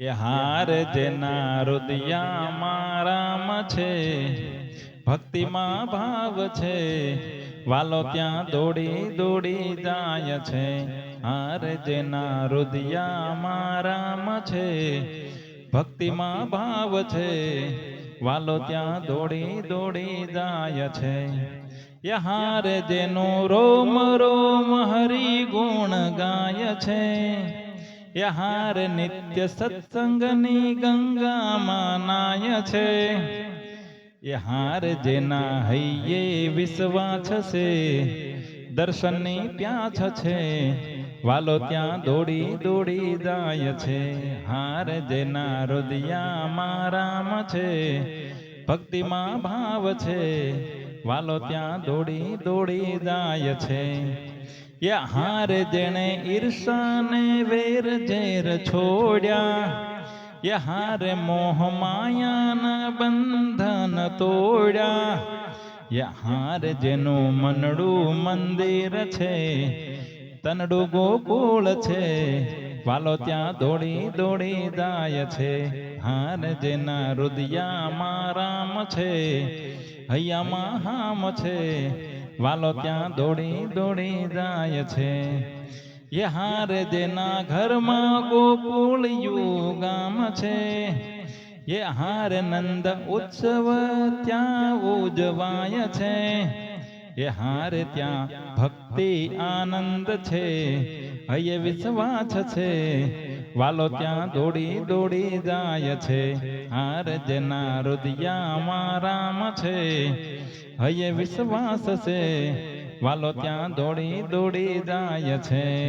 એ હાર જેના રુદિયામાં મારામાં છે, ભક્તિમાં ભાવ છે, વાલો ત્યાં દોડી દોડી જાય છે. હાર જેના રુદિયામાં મારામાં છે, ભક્તિમાં ભાવ છે, વાલો ત્યાં દોડી દોડી જાય છે. યહાર જેનું રોમ રોમ હરિ ગુણ ગાય છે. યહાર નિત્ય સત્સંગની ગંગામાં નાય છે યહાર જેના હૈયે વિશ્વા છે દર્શનની પ્યાસ છે વાલો ત્યાં દોડી દોડી જાય છે હાર જેના હૃદયામાં રામ છે ભક્તિમાં ભાવ છે વાલો ત્યાં દોડી દોડી જાય છે યહાર જેણે ઈર્ષાને વેર ઝેર છોડ્યા. યાર મોહ માયાના બંધન તોડ્યા. યાર જેનું મનડું મંદિર છે, તનડું ગોકુળ છે, વાલો ત્યાં દોડી દોડી જાય છે. હાર જેના રુદિયામાં રામ છે, હૈયામાં હામ છે વાલો ત્યાં દોડી દોડી જાય છે. એ હાર જેના ઘરમાં ગોકુળિયું ગામ છે. એ હાર નંદ ઉત્સવ ત્યાં ઉજવાય છે. એ હાર ત્યાં ભક્તિ આનંદ છે. હૈયે વિશ્વાસ છે. વાલો ત્યાં દોડી દોડી જાય છે. હાર જેના હૃદયામાં રામ છે. હૈયે વિશ્વાસ છે. વાલો ત્યાં દોડી દોડી જાય છે.